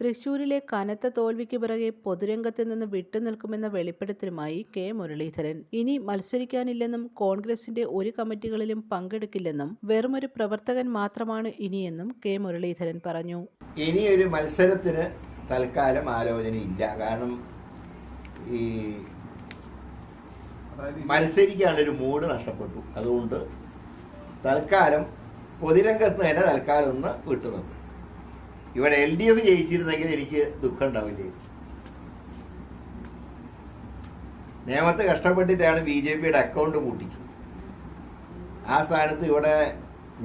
തൃശൂരിലെ കനത്ത തോൽവിക്ക് പിറകെ പൊതുരംഗത്ത് നിന്ന് വിട്ടുനിൽക്കുമെന്ന വെളിപ്പെടുത്തലുമായി കെ. മുരളീധരൻ. ഇനി മത്സരിക്കാനില്ലെന്നും കോൺഗ്രസിന്റെ ഒരു കമ്മിറ്റികളിലും പങ്കെടുക്കില്ലെന്നും വെറുമൊരു പ്രവർത്തകൻ മാത്രമാണ് ഇനിയെന്നും കെ. മുരളീധരൻ പറഞ്ഞു. ഇനി ഒരു മത്സരത്തിന് തൽക്കാലം ആലോചനയില്ല. കാരണം ഈ മത്സരിക്കാനുള്ളൊരു മൂഡ് നഷ്ടപ്പെട്ടു. അതുകൊണ്ട് തൽക്കാലം പൊതുരംഗത്ത് തന്നെ തൽക്കാലം ഒന്ന് വിട്ടുനിന്നു. ഇവിടെ എൽ ഡി എഫ് ജയിച്ചിരുന്നെങ്കിൽ എനിക്ക് ദുഃഖം ഉണ്ടാവില്ലേ നിയമത്തെ കഷ്ടപ്പെട്ടിട്ടാണ് ബി ജെ പിയുടെ അക്കൗണ്ട് പൂട്ടിച്ചത്. ആ സ്ഥാനത്ത് ഇവിടെ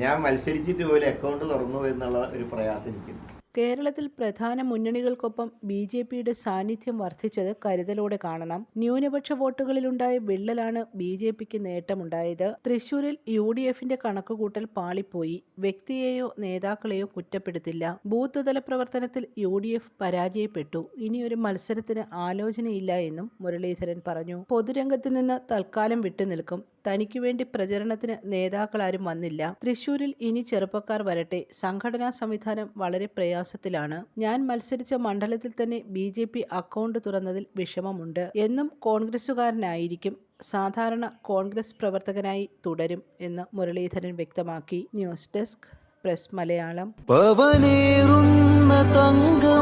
ഞാൻ മത്സരിച്ചിട്ട് പോലും അക്കൗണ്ട് തുറന്നു എന്നുള്ള ഒരു പ്രയാസം എനിക്കുണ്ട്. കേരളത്തിൽ പ്രധാന മുന്നണികൾക്കൊപ്പം ബി ജെ പിയുടെ സാന്നിധ്യം വർദ്ധിച്ചത് കരുതലോടെ കാണണം. ന്യൂനപക്ഷ വോട്ടുകളിലുണ്ടായ വിള്ളലാണ് ബി ജെ പിക്ക് നേട്ടമുണ്ടായത്. തൃശൂരിൽ യു ഡി എഫിന്റെ കണക്കുകൂട്ടൽ പാളിപ്പോയി. വ്യക്തിയെയോ നേതാക്കളെയോ കുറ്റപ്പെടുത്തില്ല. ബൂത്ത് തല പ്രവർത്തനത്തിൽ യു ഡി എഫ് പരാജയപ്പെട്ടു. ഇനിയൊരു മത്സരത്തിന് ആലോചനയില്ല എന്നും മുരളീധരൻ പറഞ്ഞു. പൊതുരംഗത്ത് നിന്ന് തൽക്കാലം വിട്ടുനിൽക്കും. തനിക്കു വേണ്ടി പ്രചരണത്തിന് നേതാക്കളാരും വന്നില്ല. തൃശൂരിൽ ഇനി ചെറുപ്പക്കാർ വരട്ടെ. സംഘടനാ സംവിധാനം വളരെ പ്രയാസത്തിലാണ്. ഞാൻ മത്സരിച്ച മണ്ഡലത്തിൽ തന്നെ ബി അക്കൗണ്ട് തുറന്നതിൽ വിഷമമുണ്ട്. എന്നും കോൺഗ്രസുകാരനായിരിക്കും സാധാരണ കോൺഗ്രസ് പ്രവർത്തകനായി തുടരും എന്ന് മുരളീധരൻ വ്യക്തമാക്കി. News desk press Malayalam. പവനേറുന്ന തങ്കമാണു